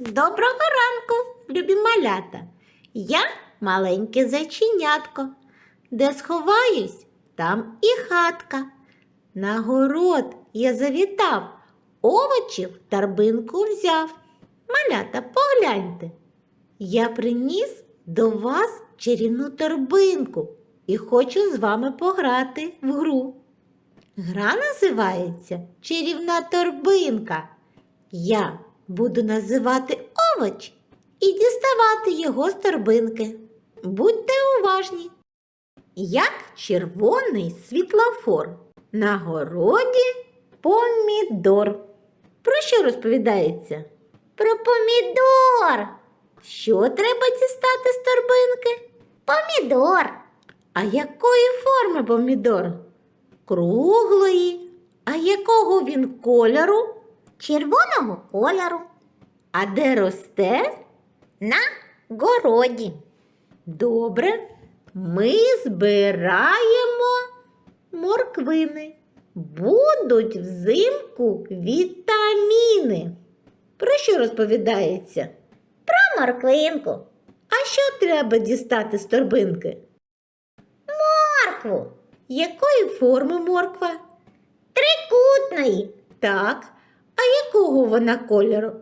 Доброго ранку, любі малята. Я маленьке зайченятко. Де сховаюсь, там і хатка. На город я завітав, овочів торбинку взяв. Малята, погляньте. Я приніс до вас чарівну торбинку і хочу з вами пограти в гру. Гра називається Чарівна торбинка. Я буду називати овоч і діставати його з торбинки. Будьте уважні. Як червоний світлофор. На городі помідор. Про що розповідається? Про помідор. Що треба дістати з торбинки? Помідор. А якої форми помідор? Круглої. А якого він кольору? Червоного кольору. А де росте? На городі. Добре. Ми збираємо морквини. Будуть взимку вітаміни. Про що розповідається? Про морквинку. А що треба дістати з торбинки? Моркву. Якої форми морква? Трикутної. Так. А якого вона кольору?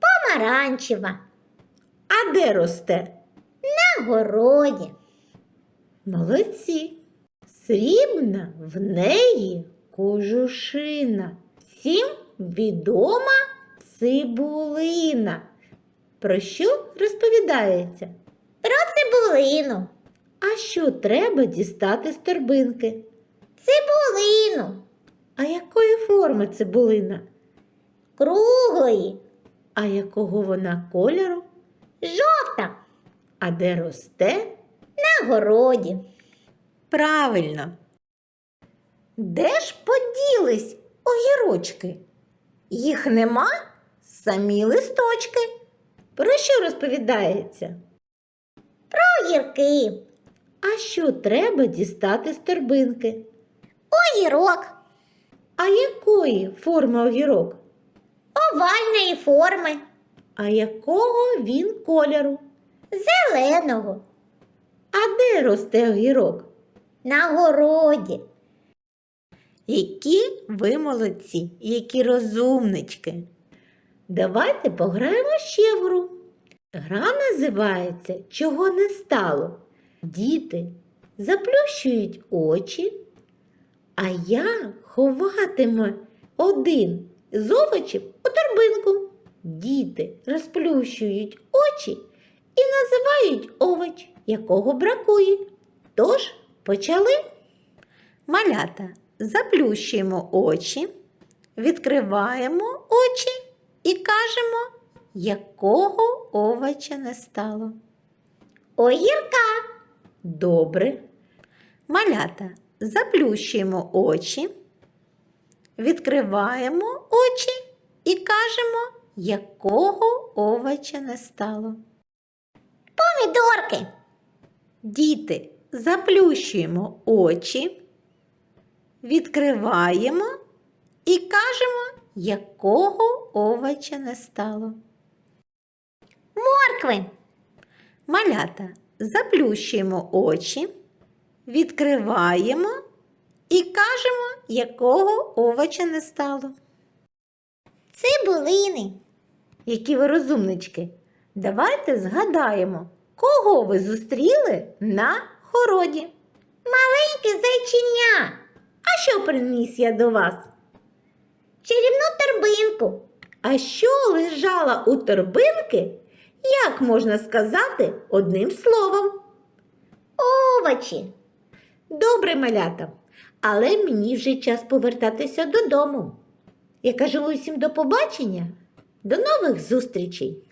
Помаранчева. А де росте? На городі. Молодці. Срібна в неї кожушина. Всім відома цибулина. Про що розповідається? Про цибулину. А що треба дістати з торбинки? Цибулину. А якої форми цибулина? Круглої. А якого вона кольору? Жовта. А де росте? На городі. Правильно. Де ж поділись огірочки? Їх нема самі листочки. Про що розповідається? Про огірки. А що треба дістати з торбинки? Огірок. А якої форми огірок? Овальної форми. А якого він кольору? Зеленого. А де росте огірок? На городі. Які ви молодці, які розумнички. Давайте пограємо ще в гру. Гра називається Чого не стало. Діти заплющують очі, а я ховатиму один з овочів у торбинку. Діти розплющують очі і називають овоч, якого бракує. Тож почали. Малята, заплющуємо очі, відкриваємо очі і кажемо, якого овоча не стало. Огірка. Добре. Малята, заплющуємо очі, відкриваємо очі і кажемо, якого овоча не стало. Помідорки. Діти, заплющуємо очі, відкриваємо і кажемо, якого овоча не стало. Моркви. Малята, заплющуємо очі, відкриваємо і кажемо, якого овоча не стало. Цибулини. Які ви розумнички. Давайте згадаємо, кого ви зустріли на городі. Маленьке зайчиня. А що приніс я до вас? Чарівну торбинку. А що лежала у торбинки, як можна сказати одним словом? Овочі. Добре, малята, але мені вже час повертатися додому. Я кажу усім до побачення, до нових зустрічей!